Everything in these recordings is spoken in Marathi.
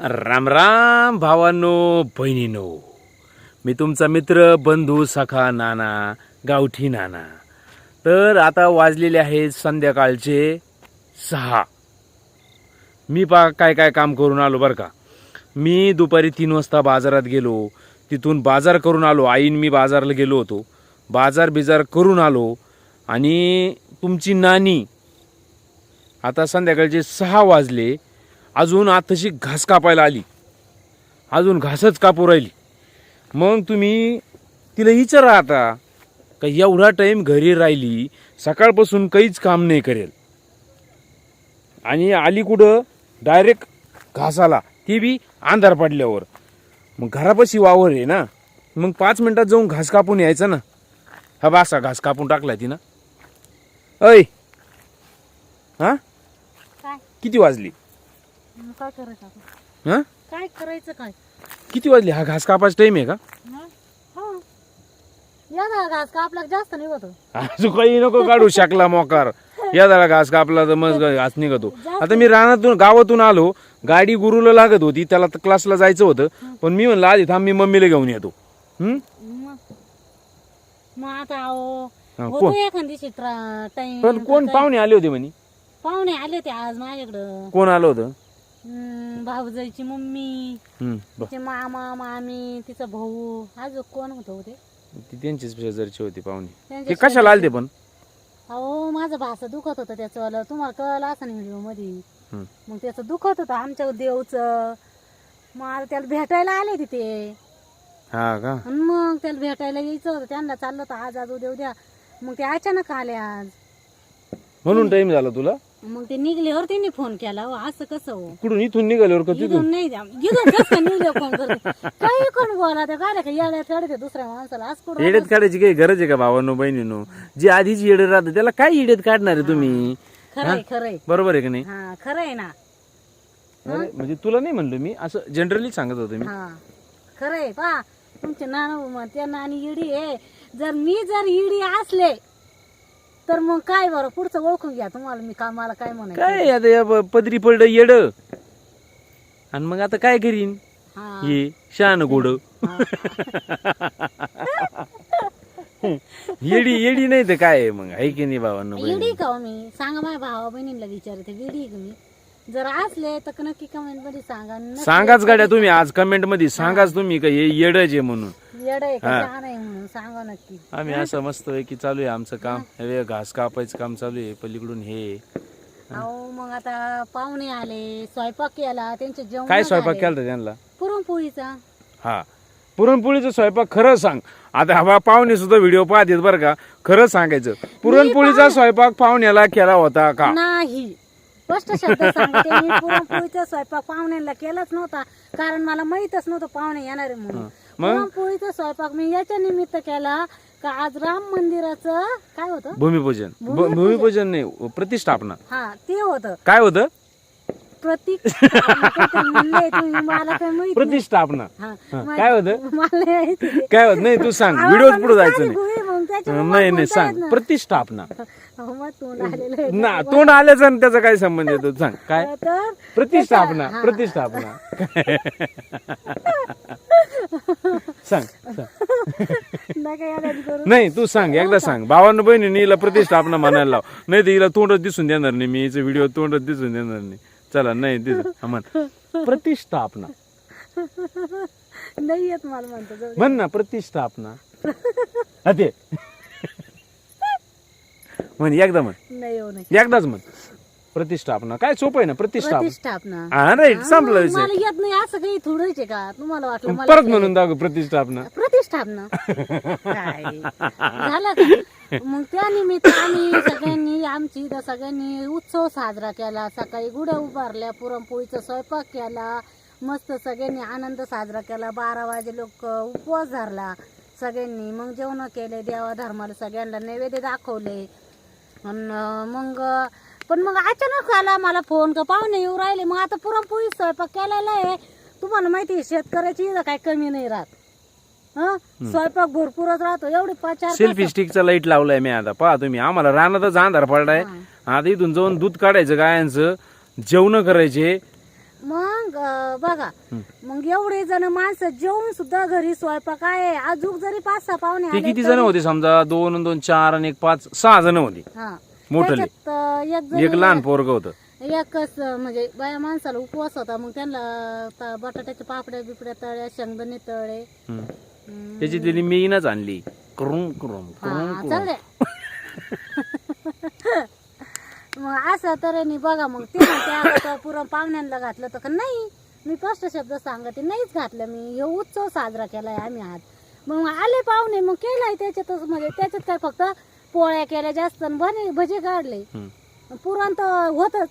राम राम भावांनो बहिणीनो. मी तुमचा मित्र बंधू सखा नाना गावठी नाना. तर आता वाजलेले आहेत संध्याकाळचे सहा. मी पा काय काय काम करून आलो बरं का. मी दुपारी तीन वाजता बाजारात गेलो. तिथून बाजार करून आलो. आईन मी बाजारला गेलो होतो. बाजार बिजार करून आलो. आणि तुमची नानी. आता संध्याकाळचे सहा वाजले. अजून आताशी घास कापायला आली. अजून घासच कापू राहिली. मग तुम्ही तिला विचारा आता का एवढा टाईम घरी राहिली सकाळपासून काहीच काम नाही करेल. आणि आली कुठं? डायरेक्ट घासाला. ती बी अंधार पडल्यावर. मग घरापाशी वावर आहे ना? मग पाच मिनिटात जाऊन घास कापून यायचं ना? हा बासा घास कापून टाकलाय ती ना अय हा किती वाजली? काय करायचं हा? काय करायचं काय? किती वाजली? हा घास कापायचा टाइम आहे का? हं? हो. या ना घास का आपला जास्त अजून काही नको काढू शकला मोकार. या जरा घास कापला तर मग घास निघतो. आता मी रानातून गावातून आलो गाडी गुरुला लागत होती त्याला तर क्लासला जायचं होतं पण मी म्हणलं आधी थांब मी मम्मीला घेऊन येतो. हम्म? मग? मग आता अहो हा, होतो कोण? एखादी चित्रा टाइम पण कोण पाहुणे आले होते म्हणे? पाहुणे आले ते आज माझ्याकडं. कोण आलं होतं? भाऊजाईची मम्मी हम्म, तिचे मामा मामी तिचा भाऊ अजून कोण होतं हो ते? ती त्यांचीच शेजारची होती पाहुणे. त्यांच्या ते कशाला आलते पण? अहो माझं भासं दुखत होतं त्याचं वालं तुम्हाला कळलं असं व्हिडिओमध्ये हम्म. मग त्याचं दुखत होतं आमच्या देवचं. मग आता त्याला भेटायला आले तिथे हा का? आणि मग त्याला भेटायला यायचं होतं. त्यांना चाललं होतं आज आज उद्या उद्या. मग ते अचानक आले आज. म्हणून टाइम झाला तुला? मग ते निघल्यावर त्यांनी फोन केला हो असं कसं हो? कुठून इथून निघाल्यावर का तिथून इथून नाही जा. इथून कसं निघले फोन करते? काही कोण बोला काय का दुसऱ्या माणसाला? आज कुठं येड्यात काढायची काही गरज आहे का भावांनो बहिणीनो? जी आधीच येडे राहतं त्याला काय येड्यात काढणार आहे तुम्ही? खरंय खरंय बरोबर आहे की नाही? हा खरंय ना. अरे, म्हणजे तुला नाही म्हणलो मी असं जनरली सांगत होतो मी. हा. खरंय पा तुमचे नाना त्या नानी इडी आहे. जर मी जर इडी असले तर मग काय बरं? पुढचं ओळखून घ्या तुम्हाला मी का मला काय म्हणायचं. काय आता या पदरी पडलं येड? आणि मग आता काय करीन? हा. शान गोड. येडी येडी नाही तर काय आहे मग? आहे की नाही भावांनो बहिणी? इडी का हो मी? सांगा माझ्या भावा बहिणीला विचारते इडी का मी? जर असले तर नक्की कमेंटमध्ये सांगा. नसले सांगाच गाड्या तुम्ही आज कमेंटमध्ये. सांगाच तुम्ही का हे येडच आहे म्हणून. येड आहे का? लहान आहे म्हणून. सांगा नक्की. आम्ही असं मस्त आहे की चालू आहे आमचं काम. हे. घास कापायचं काम चालू आहे पलीकडून हे अहो मग आता पाहुणे आले स्वयंपाक केला त्यांचे जेवण काय स्वयंपाक केला होता त्यांना? पुरणपोळीचा. हा. पुरणपोळीचा स्वयंपाक खरं सांग. आता हवा पाहुणे सुद्धा व्हिडिओ पाहतात बरं का. खरं सांगायचं. पुरणपोळीचा स्वयंपाक पाहुण्याला केला होता का? नाही. स्पष्ट शब्द सांगते. मी पुरणपोळीचा स्वयंपाक पाहुण्यांना केलाच नव्हता. कारण मला माहीतच नव्हतं पाहुणे येणार आहे म्हणून? पुरणपोळीचा स्वयंपाक मी याच्या निमित्त केला का आज राम मंदिराचं काय होतं? भूमिपूजन. भूमिपूजन नाही प्रतिष्ठापना. हा ते होतं. काय होतं? प्रतीक म्हणले तुम्ही मला काय माहीत. प्रतिष्ठापना हा, काय होतं? मला नाही माहिती. काय होत? नाही तू सांग. व्हिडिओ पुढे जायचं नाही. मग नाही नाही बोलता येत सांग. प्रतिष्ठापना अहो, मग तोंड आलेलं आहे. ना तोंड आल्याचं आणि त्याचा काय संबंध येतो? सांग. काय? तर प्रतिष्ठापना हा. प्रतिष्ठापना सांग सांग. नका याला करू. नाही तू सांग. एकदा सांग. भावानं बहिणीने हिला प्रतिष्ठापना म्हणायला लाव. नाही तर हिला तोंडच दिसून देणार नाही. मी हिचं व्हिडिओ तोंडच दिसून देणार नाही. चला नाही म्हण. प्रतिष्ठापना. नाही येत मला म्हणतो जाऊ दे. म्हण ना प्रतिष्ठापना. हा ते म्हण एकदा म्हण. नाही हो नाही एकदाच म्हण. प्रतिष्ठापना. काय सोपं आहे ना प्रतिष्ठापना. प्रतिष्ठापना. हा राईट संपला विषय. मला येत नाही असं काही थोडंच आहे का? तुम्हाला वाटलं मला परत म्हणून दाखव प्रतिष्ठापना. प्रतिष्ठापना काय? झालं का? मग त्यानिमित्त आम्ही सगळ्यांनी आमची इथं सगळ्यांनी उत्सव साजरा केला. सकाळी गुड्या उभारल्या पुरणपोळीचा स्वयंपाक केला. मस्त सगळ्यांनी आनंद साजरा केला. बारा वाजे लोक उपवास धरला. सगळ्यांनी मग जेवण केले. देवा धर्माला सगळ्यांना नैवेद्य दाखवले. मग पण मग अचानक आला मला फोन का पाहुणे येऊ राहिले. मग आता पुरणपोळी स्वयंपाक केलेला आहे. तुम्हाला माहिती आहे शेतकऱ्याची इथं काय कमी नाही राहत. हं? स्वयंपाक भरपूरच राहतो. एवढे पाच चार सेल्फी स्टिकचा लाइट लावलाय मी आता. पहा तुम्ही. आम्हाला रानातच अंधार पडलाय. आता इथून जाऊन दूध काढायचं गायांचं. जेवण करायचे. मग अं, बघा. मग एवढे जण माणसं जेवून सुद्धा घरी स्वयंपाक आहे. अजून जरी पाच सहा पाहुणे ते आले किती जण होते समजा? दोन आणि दोन चार आणि एक पाच सहा जण होते. हा. मोठले त्याच्यात, अं, एक एक लहान पोरग होतं. एकच अं, म्हणजे बाया माणसाला उपवास होता. मग त्यांना त- बटाट्याच्या पापड्या बिपड्या तळ्या शेंगदाणे तळे हम्म. त्याची तिने मीनच आणली. करून करून करून मग असं तऱ्हेने बघा मग ते म्हणते आता तर पुरण पाहुण्यांना घातलं तर का? नाही. मी स्पष्ट शब्द सांगते. नाहीच घातलं मी. हे उत्सव साजरा केलाय आम्ही आज. मग आले पाहुणे मग केलाय त्याच्यातच. म्हणजे त्याच्यात काय फक्त पोळ्या केल्या जास्त आणि भजे भजे काढले. पुरण तर होतच.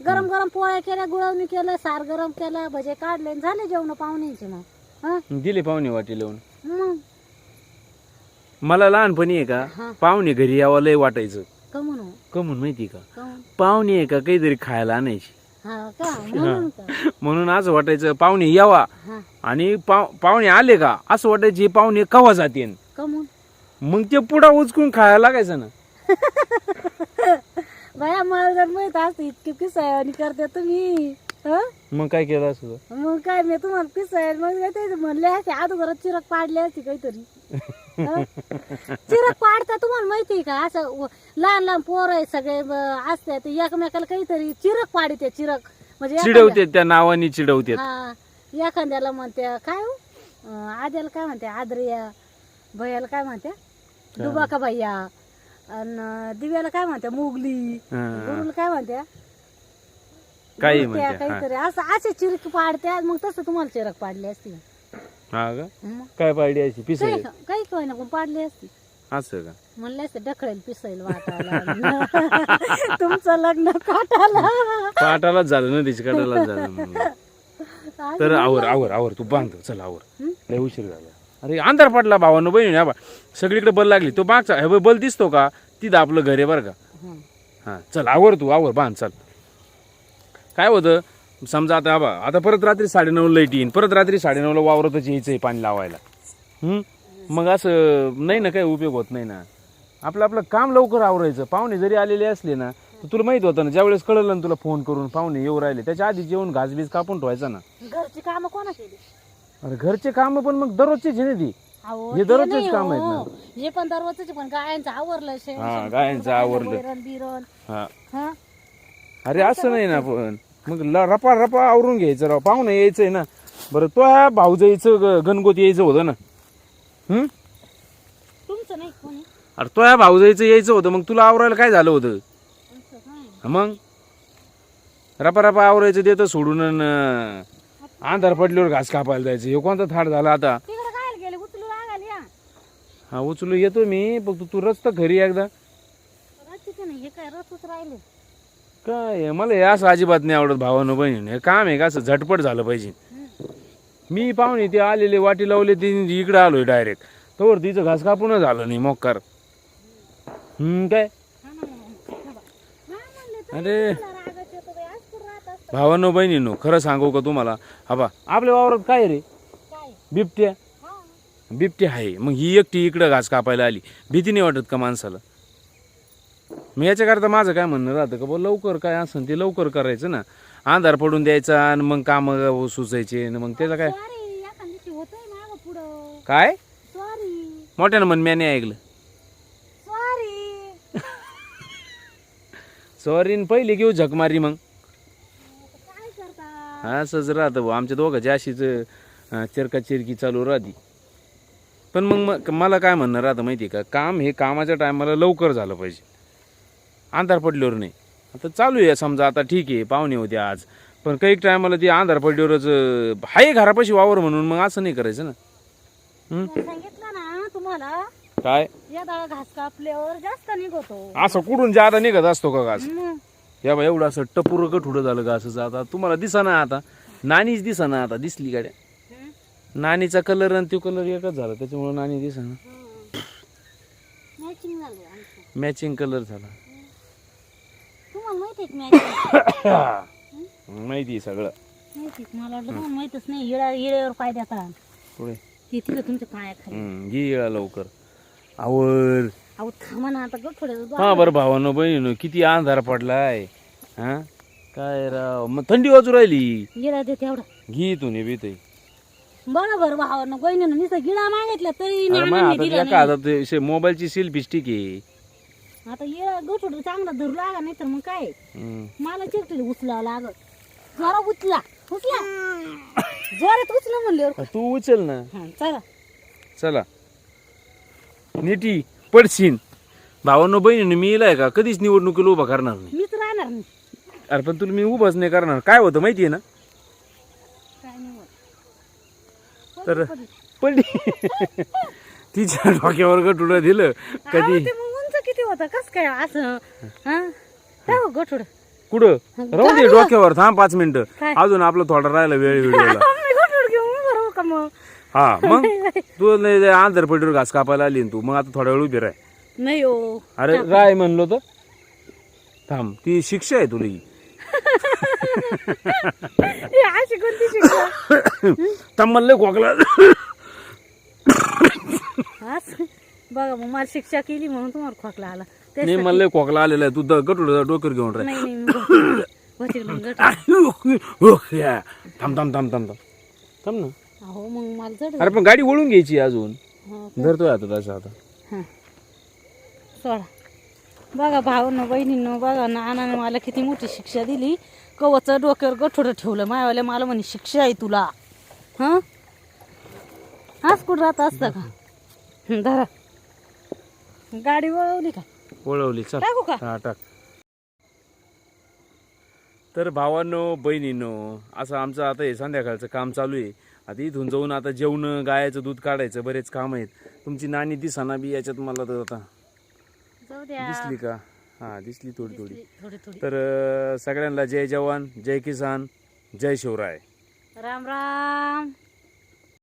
गरम गरम पोळ्या केल्या गुळवणी केलं सार गरम केलं भजे काढले झाले जेवण पाहुण्यांचे मग. हा? दिले पाहुणे वाटी लावून. मग? मला लहानपणी आहे हा. का पाहुणे घरी यावं लय वाटायचं. कमून हो. कमून माहिती का? पाहुणे आहे का काहीतरी खायला आणायची. हा का? म्हणून का? म्हणून असं वाटायचं पाहुणे यावा. हा. आणि पाव पाहुणे आले का? असं वाटायचे पाहुणे कवा कमून. मग ते पुढा उचकून खायला लागायचं ना. बाया मला जर माहीत असते इतकी पिसायवानी करते तुम्ही हं? मग काय केलं असं मग काय मी तुम्हाला पिसाय मग ते म्हणले असते अगोदर चिरक पाडले असते काहीतरी. हं? चिरक पाडता तुम्हाला माहिती का? असं व- लहान लहान पोर आहे सगळे ब- असते ते एकमेकाला काहीतरी चिरक पाडते चिरक. म्हणजे एखाद्या- चिडवते त्या नावाने चिडवते. हा एखाद्याला म्हणते काय हो? अं, आद्याला काय म्हणते? आद्रिया भैयाला काय म्हणते? दुबाका भैया. आणि दिव्याला काय म्हणते? मुगली. गुरुला काय म्हणते? काही म्हणते, हा. काहीतरी असं असे चिरक पाडते मग तसं तुम्हाला चिरक पाडली असती हा का? काय पाहिजे अशी? पिसळ? काही काही काय ना पण पाडली असती. असं का? म्हणले असते ढकळेल वाटायला तुमचं लग्न काटाला. पाटालाच झालं ना तिच्या कडालाच झालं. तर आवर आवर आवर तू बांध चल आवर. हं? लय उशीर झाला. अरे अंधार पडला भावानं बहिणी हा बा. सगळीकडे बल लागली. तो मागचा हे बघ, बल दिसतो का? तिथं आपलं घर आहे बरं का? हं. हा चल आवर तू आवर बांध चल. काय होतं? समजा आता बा आता परत रात्री साडेनऊ लाइट येईन परत रात्री साडेनऊला वावरतच यायचंय पाणी लावायला. हं? मग असं नाही ना काही उपयोग होत नाही ना. आपलं आपलं काम लवकर आवरायचं. पाहुणे जरी आलेले असले ना तर तुला माहीत होतं ना ज्यावेळेस कळलं ना तुला फोन करून पाहुणे येऊ राहिले त्याच्या आधी जेवण घासबीज कापून ठेवायचा ना. घरची कामं कोणा केली? अरे घरचे काम पण मग दररोजचेच आहे ना ती. अहो, हे ते दररोजचेच नाही काम आहेत हो. हे पण दररोजच पण गायांचं आवरलं शेण, हा, शेण, गायांचं आवरलं. वैरण, बिरण. हा. हा? अरे असं नाही ना पण मग ल- रपा रपा आवरून घ्यायचं राव. पाहुणं यायचंय ना. बरं तो ह्या भाऊजाईचं ग- गणगोत यायचं होतं ना. हं? तुमचं नाही कोणी? अरे तो ह्या भाऊजाईचं यायचं होतं मग तुला आवरायला काय झालं होतं? काय? मग? रपा रपा आवरायचं देतं सोडून अन, अंधार पडल्यावर घास कापायला जायचं. हे कोणता थाट झाला आता? तिकडे काय गेले? उचलू लागाल या. हा उचलू येतो मी फक्त तू रस्ता घरी एकदा. नाही हे काय रस्तच राहिले? काय मला हे असं अजिबात नाही आवडत भावानं बहिणी. हे काम आहे का? असं झटपट झालं पाहिजे. मी पाहुणे ते आलेले वाटी लावले ते इकडे आलोय डायरेक्ट तोवर तिचं घास कापून झालं नाही मोक्कार हम्म काय? अरे. भावानो बहिणीनो खरं सांगू का तुम्हाला? हा आपल्या वावरात काय रे? बिबट्या? बिबट्या आहे. मग ही एकटी इकडं घास कापायला आली. भीती नाही वाटत का माणसाला? मग याच्याकरता माझं काय म्हणणं राहतं का बुवा लवकर काय असेल ते लवकर करायचं ना. अंधार पडून द्यायचा आणि मग काम सुचायचे आणि मग त्याचं काय? सॉरी एखाद दिवशी होतंय मागं पुढं. काय? सॉरी मोठ्यानं म्हण मी नाही ऐकलं सॉरी पहिली घेऊ झक मारी मग. काय करता? असंच राहतं भाऊ आमच्या दोघांची अशीच अं, चरका चिरकी चालू राहते. पण मग म- मला काय म्हणणं राहतं माहिती आहे का काम हे कामाच्या टायमाला लवकर झालं पाहिजे. अंधार पडल्यावर नाही. आता चालू आहे समजा आता ठीक आहे पाहुणे होते आज. पण काही टायमाला ते अंधार पडल्यावरच आहे घरापाशी वावर म्हणून मग असं नाही करायचं ना. हं? सांगितलं ना तुम्हाला काय? या घास कापल्यावर जास्त निघतो. असं कुठून जादा निघत असतो का घास. या बा एवढं असं टपूर गठुडं झालं घासाचं आता तुम्हाला दिसा ना आता. नानीच दिसा ना आता दिसली गाड्या. हम्म. नानीचा कलर आणि तो कलर एकच झाला त्याच्यामुळे नानी दिसा ना मॅचिंग झालं आमचं. मॅचिंग कलर झाला. माहिती आहे सगळं. माहिती आहे. मला वाटलं तुम्हाला माहितच नाही. हिळा हिळ्यावर फायद्याचा पुढे. ते तिथं तुमच्या पायाखाली हम्म, घे येळा लवकर. आवर अहो थांबा ना आता गठोड्या हा बरं भावानं बहिणीनं किती अंधार पडलाय. हा? काय राव? मग थंडी वाजू राहिली. गिळा दे तेवढा. घी तू ने बीत बघा बरं भावानं नुसतं गिळा मागितला तरी नानांनी आता दिला एका हातात मोबाईलची सेल्फी स्टिक आहे. आता येळा गोठोड चांगला धरू लागा नाही तर मग काय? हम्म. मला चिकटीला उचलावं लागत जरा उचला. उचला. जोरात उचला म्हणल्यावर. तू उचल ना. हा चला. चला. नीटी पडशीन भावांनो बहिणीने मी येलाय का? कधीच निवडणुकीला उभा करणार नाही. मीच राहणार नाही. अरे पण तुला मी उभाच नाही करणार. काय होतं माहितीये ना? काय नाही होत. तर पडली. पडली. तिच्या डोक्यावर गटुडं दिलं. अहो, कधी? ते मग होतं कस काय असं? हा? हो गोठोड कुठं? राहू दे डोक्यावर थांब पाच मिनिटं? अजून आपलं थोडा राहिला वेळ व्हिडिओला हा मग? तू नाही आंध्र पडीवर घास कापायला आली तू. मग आता थोडा वेळ उभी राह. नाही हो. अरे राय म्हणलो तर? थांब ती शिक्षा आहे तुला ही. हे अशी कोणती शिक्षा? थांब म्हणलं खोकला असं? बघा मग मला शिक्षा केली म्हणून तुम्हाला खोकला आला. ते नाही म्हणलं खोकला आलेला आहे. तू द- गटुडं डोकर घेऊन राह. नाही नाही मी मग गोठोड. थांब थांब थांब थांब थांब. थांब ना. अहो मग मला जड अरे पण गाडी वळून घ्यायची अजून. हा, धरतोय आता तसं आता. हा. सोडा. बघा भावानं बहिणीनं बघा नानानं मला किती मोठी शिक्षा दिली. कवच डोक्यावर गठोडं ठेवलं. मायावाल्या मला म्हणे शिक्षा आहे तुला. हा? हाच कुठं राहत असतं का? हं, धरा. गाडी वळवली का? वळवली चल. टाकू का? हा टाक. तर भावांनो बहिणींनो असं आमचं आता हे संध्याकाळचं काम चालू आहे. आता इथून जाऊन आता जेवण गायाचं दूध काढायचं बरेच काम आहेत. तुमची नानी दिसाना बी याच्यात मला तर आता. जाऊ द्या. दिसली का? हा दिसली थोडी थोडी. थोडी थोडी. तर अं, सगळ्यांना जय जवान जय किसान जय शिवराय. राम राम.